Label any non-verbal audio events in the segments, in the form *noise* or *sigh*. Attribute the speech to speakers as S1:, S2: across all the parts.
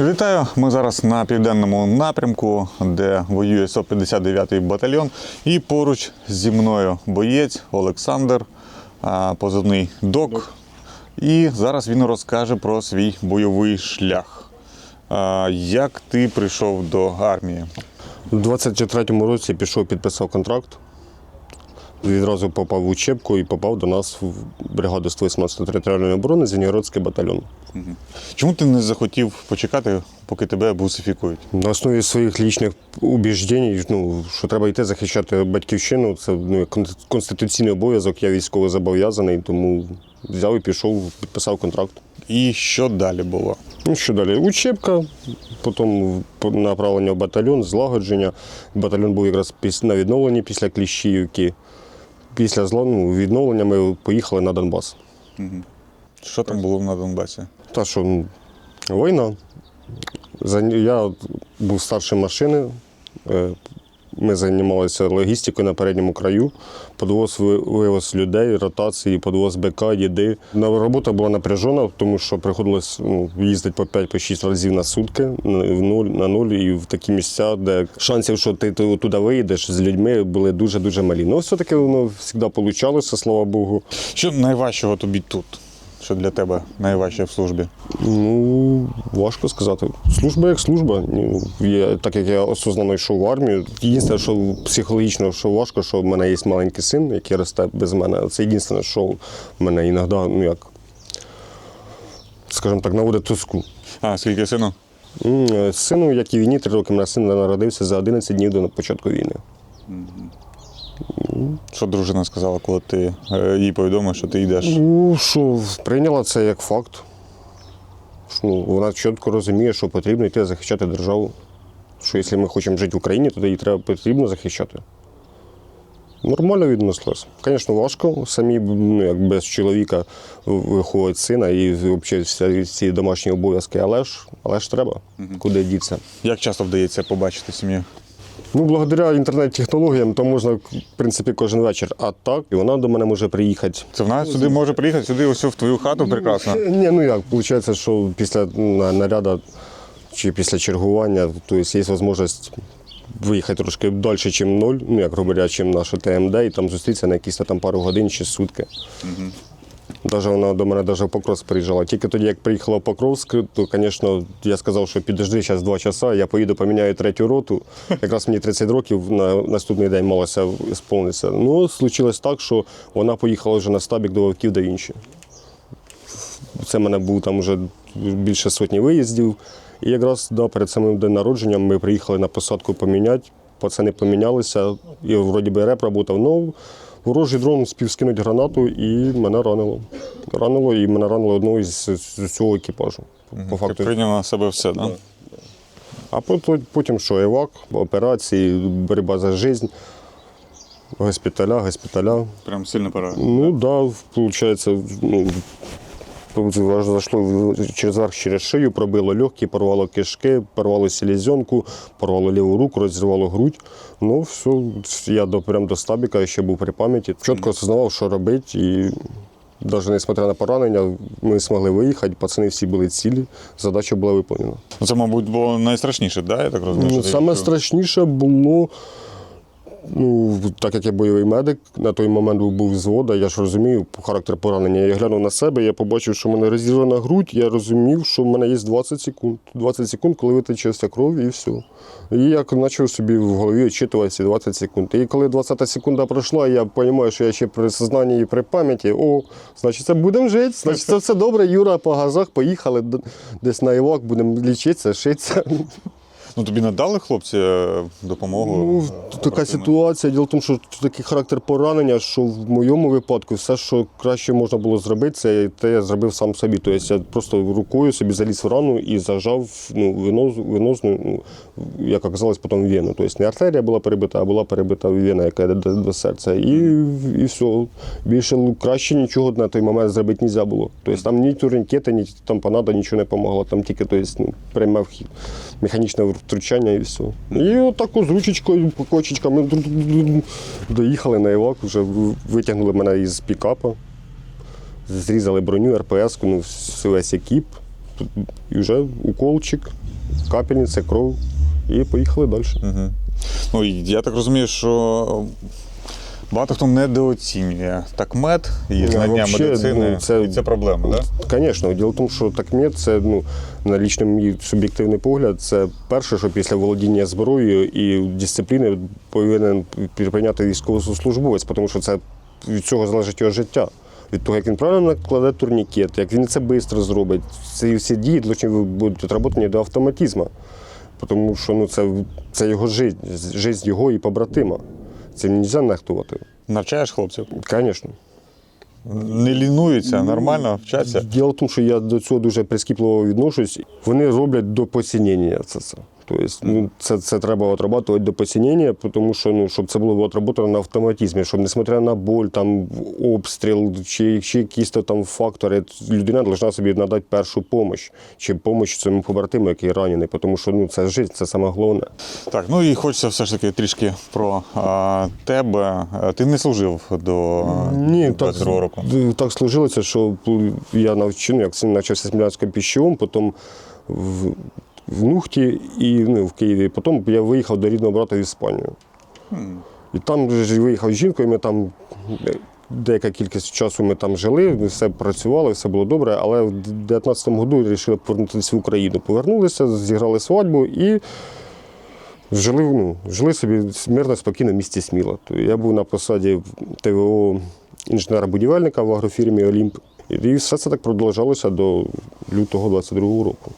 S1: Вітаю! Ми зараз на південному напрямку, де воює 159-й батальйон. І поруч зі мною боєць Олександр, позивний ДОК. І зараз він розкаже про свій бойовий шлях. Як ти прийшов до армії?
S2: У 23-му році пішов, підписав контракт. Відразу попав в учебку і попав до нас в бригаду 118 територіальної оборони Звенігородський батальйон.
S1: Чому ти не захотів почекати, поки тебе бусифікують?
S2: На основі своїх лічних убіждень, ну, що треба йти захищати батьківщину, це ну, конституційний обов'язок, я військово зобов'язаний, тому взяв і пішов, підписав контракт.
S1: І що далі було?
S2: Ну що далі? Учебка, потім по- направлення в батальйон, злагодження. Батальйон був якраз на відновленні після Кліщіївки. Після зла- ну, відновлення ми поїхали на Донбас.
S1: Що там було на Донбасі?
S2: Та що ну, війна. Я був старшим машини. Ми займалися логістикою на передньому краю. Подвоз вивоз людей, ротації, подвоз БК, їди. Робота була напряжена, тому що приходилось ну, їздити по 5-6 разів на сутки на- нуль, і в такі місця, де шансів, що ти, туди виїдеш з людьми, були дуже-дуже малі. Ну, все-таки воно завжди вийшло, слава Богу.
S1: Що найважчого тобі тут? Що для тебе найважче в службі?
S2: Ну, важко сказати. Служба як служба. Я, так як я осознано йшов в армію. Єдине, що психологічно що важко, що в мене є маленький син, який росте без мене. Це єдине, що в мене іноді, ну як, скажімо так, наводить тоску.
S1: А, скільки сину?
S2: Е, Сину, як і війні, три роки мене син народився за 11 днів до початку війни.
S1: Що дружина сказала, коли ти е, їй повідомив, що ти йдеш?
S2: Ну, що прийняла це як факт. Ну, вона чітко розуміє, що потрібно йти захищати державу. Що якщо ми хочемо жити в Україні, то її треба потрібно захищати. Нормально віднеслась. Звісно, важко. Самі ну, як без чоловіка виховувати сина і взагалі ці домашні обов'язки, але ж, але ж треба, куди дітися.
S1: Як часто вдається побачити сім'ю?
S2: Ну, благодаря інтернет-технологіям, то можна, в принципі, кожен вечір. А так, і вона до мене може приїхати.
S1: Це вона сюди може приїхати, сюди ось в твою хату прекрасно.
S2: Ні, ну як, виходить, що після наряду чи після чергування, то є можливість виїхати трошки далі, ніж ноль, ну як говорять, чим наше ТМД, і там зустрітися на якісь там пару годин чи сутки. Даже вона до мене навіть в Покровськ приїжджала. Тільки тоді, як приїхала в Покровськ, то, звісно, я сказав, що підожди зараз два часа, я поїду поміняю третю роту. Якраз мені 30 років на наступний день малося сповнитися. Ну, случилось так, що вона поїхала вже на стабік до Вовків до інші. Це в мене був там вже більше сотні виїздів. І якраз да, перед самим днем народження ми приїхали на посадку поміняти. Пацани помінялися, і вроді би реп працював. Ну, ворожий дрон спів скинути гранату і мене ранило. Ранило, і мене ранило одного із, з цього екіпажу. По
S1: Ти
S2: факту.
S1: прийняв на себе все, так?
S2: А потім, потім що, евак, операції, боротьба за життя, госпіталя, госпіталя.
S1: Прям сильно пора.
S2: Ну да, виходить, ну, зайшло через верх через шию, пробило легкі, порвало кишки, порвало селезенку, порвало ліву руку, розірвало грудь. Ну, все, я до, прям до стабіка ще був при пам'яті. Чітко осознавав, що робити. І навіть несмотря на поранення, ми змогли виїхати, пацани всі були цілі, задача була виконана.
S1: Це, мабуть, було найстрашніше, да? я так розумію?
S2: Ну, саме страшніше було, ну, так як я бойовий медик, на той момент був, взвода, я ж розумію характер поранення. Я глянув на себе, я побачив, що в мене розірвана грудь, я розумів, що в мене є 20 секунд. 20 секунд, коли витечеться кров, і все. І я почав собі в голові очитувати ці 20 секунд. І коли 20 секунда пройшла, я розумію, що я ще при сознанні і при пам'яті, о, значить, це будемо жити, значить, це все добре, Юра, по газах поїхали десь на Івак, будемо лічитися, шитися.
S1: Ну тобі надали хлопці е, допомогу?
S2: Ну, така ситуація. Діло в тому, що такий характер поранення, що в моєму випадку все, що краще можна було зробити, це те я зробив сам собі. Тобто я просто рукою собі заліз в рану і зажав ну, веноз, венозну, ну, як оказалось, потім вену. Тобто не артерія була перебита, а була перебита вена, яка йде до, до серця. І, і все. Більше ну, краще нічого на той момент зробити не можна було. Тобто там ні турнікети, ні тампонада нічого не допомогло. Там тільки тобто, ну, приймав хід механічне втручання і все. І отаку з ручечкою, кочечками доїхали на Івак, вже витягнули мене із пікапа, зрізали броню, РПС, ну, весь екіп. І вже уколчик, капельниця, кров і поїхали далі.
S1: Ну, я так розумію, що багато хто недооцінює такмет і знання
S2: вообще,
S1: медицини.
S2: ну, це-
S1: І це проблема, так?
S2: Звісно, діло в тому, що такмет це ну, на лічний мій суб'єктивний погляд, це перше, що після володіння зброєю і дисципліни повинен прийняти військовослужбовець, тому що це від цього залежить його життя. Від того, як він правильно накладе турнікет, як він це швидко зробить, ці всі дії злочинів будуть відработані до автоматизму. Тому що ну, це, це його життя, життя його і побратима. Цим не можна нехтувати.
S1: Навчаєш хлопців?
S2: Звісно.
S1: Не лінуються, нормально вчаться.
S2: Діло в тому, що я до цього дуже прискіпливо відношусь. Вони роблять до посінення це. Тобто, ну, це, це треба отрабатувати до посінення, тому що ну, щоб це було отработано на автоматизмі, щоб несмотря на боль, там, обстріл чи, чи якісь то там фактори, людина повинна собі надати першу допомогу, чи допомогу своєму побратиму, який ранений, тому що ну, це життя, це саме головне.
S1: Так, ну і хочеться все ж таки трішки про а, тебе. Ти не служив до
S2: Ні, так,
S1: року.
S2: так сложилося, що я навчив, як син навчався Смілянським піщовим, потім в, в Нухті і ну, в Києві. Потім я виїхав до рідного брата в Іспанію. І там ж виїхав з жінкою, ми там е, деяка кількість часу ми там жили, все працювали, все було добре, але в 19-му году вирішили повернутися в Україну. Повернулися, зіграли свадьбу і жили, ну, жили собі мирно, спокійно в місті Сміла. То Я був на посаді ТВО інженера-будівельника в агрофірмі Олімп. І все це так продовжалося до лютого 22-го року.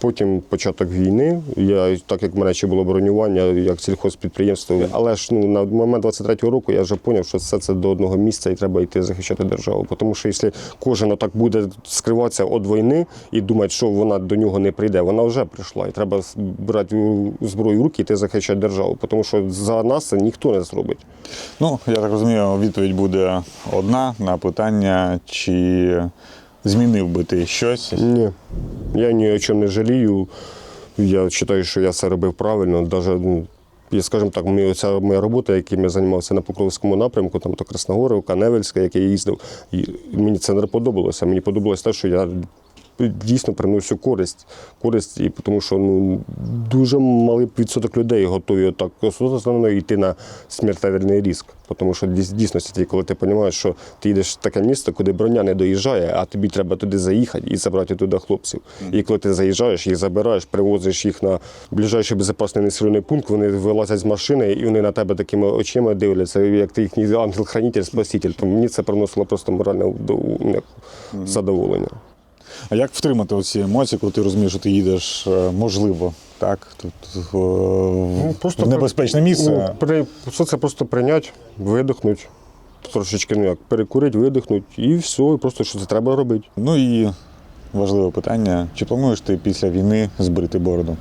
S2: Потім початок війни. Я, так як в мене ще було бронювання як сільхозпідприємство, але ж ну, на момент 23-го року я вже зрозумів, що все це до одного місця і треба йти захищати державу. Тому що якщо кожен так буде скриватися від війни і думати, що вона до нього не прийде, вона вже прийшла. І треба брати зброю в руки і йти захищати державу. Тому що за нас це ніхто не зробить.
S1: Ну, я так розумію, відповідь буде одна на питання, чи змінив би ти щось.
S2: Ні. Я ні о чому не жалію. Я вважаю, що я це робив правильно. Даже, ну, я, скажімо так, ця моя робота, яким я займався на Покровському напрямку, там то Красногорівка, Невельська, як я їздив, і мені це не подобалося. Мені подобалося те, що я дійсно приношу користь. користь і тому що ну, дуже малий відсоток людей готові так осознанно йти на смертельний ризик. Тому що дійсно, коли ти розумієш, що ти їдеш в таке місто, куди броня не доїжджає, а тобі треба туди заїхати і забрати туди хлопців. І коли ти заїжджаєш, їх забираєш, привозиш їх на ближайший безпечний населений пункт, вони вилазять з машини і вони на тебе такими очима дивляться, як ти їхній ангел-хранитель, спаситель. Тому мені це приносило просто моральне ну, задоволення.
S1: А як втримати оці емоції, коли ти розумієш, що ти їдеш, е, можливо, так, тут е, в небезпечне місце?
S2: Ну, при, все це просто прийняти, видихнути, трошечки ну, як, перекурити, видихнути і все, і просто що це треба робити.
S1: Ну і важливе питання: чи плануєш ти після війни збрити бороду?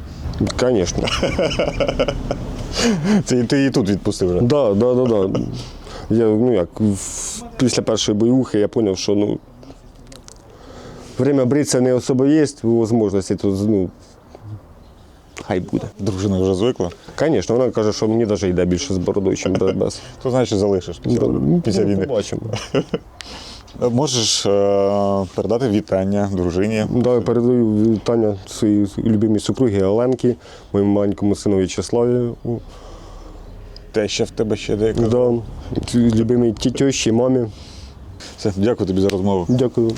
S2: Звісно. *laughs*
S1: Це ти і тут відпустив вже.
S2: Да, да, да, да. Я, ну як, після першої бойовухи я зрозумів, що ну, время бритися не особо є, можливості, то ну, хай буде.
S1: Дружина вже звикла.
S2: Звісно, вона каже, що мені навіть йде більше з бородою, ніж без. без.
S1: То значить залишиш після, після
S2: Ну,
S1: війни.
S2: Побачимо. *laughs*
S1: Можеш е, передати вітання дружині.
S2: Да, передаю вітання своїй любимій супругі Оленки, моєму маленькому сину В'ячеславі.
S1: Те, що в тебе ще деяка.
S2: Да, любимій тітьоші, мамі.
S1: Все, дякую тобі за розмову.
S2: Дякую.